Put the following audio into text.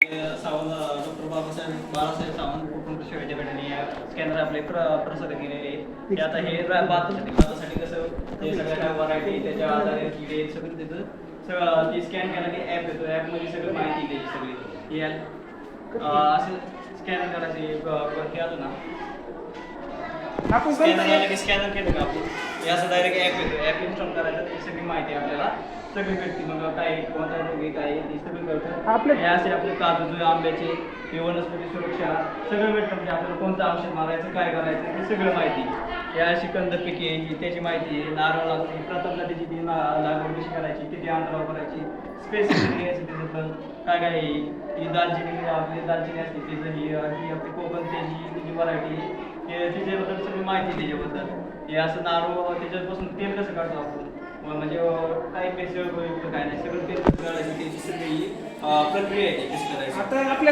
Sawant doctor Babasaheb Balasaheb Sawant Konkan कृषी विद्यापीठाने या स्कॅनर आपले प्र प्रसारित केलेले ते आता हे भातासाठी भातासाठी कसं हे सगळ्या व्हरायटी त्याच्या आधारे किडे सगळं त्याचं सगळं ते स्कॅन केलं की ॲप येतो. ॲपमध्ये सगळी माहिती द्यायची सगळी. हे अं, असं स्कॅनर करायचे हे आलं ना. स्कॅनर आलं की स्कॅनर केलं का आपण? हे असं डायरेक्ट ॲप येतो. ॲप इन्स्टॉल करायचं त्याची सगळी माहिती आपल्याला सगळी भेटते मग काय कोणता रोग काय ते सगळं कळतं आपले- हे असे आपले काजू आंब्याचे हे वनस्पती सुरक्षा सगळं भेटतं म्हणजे आपल्याला कोणतं औषध मारायचं काय करायचं ते सगळं माहिती. हे अशी कंद पिके ही त्याची माहिती आहे नारळ लागते प्रथमला त्याची ती लागवड कशी करायची किती अंतरावर करायची स्पेसिफिक यायचं त्याचं पण काय काय आहे ही दालचिनी आपली दालचिनी असते त्याचं ही ही आपली कोकण त्याची त्याची व्हरायटी हे त्याच्याबद्दल सगळी माहिती त्याच्याबद्दल. हे असं नारळ त्याच्यापासून तेल कसं काढतो आपण? म्हणजे काय भेसळ काय नाही सगळं ते त्याची सगळी प्रक्रिया आहे करायची आता आपल्या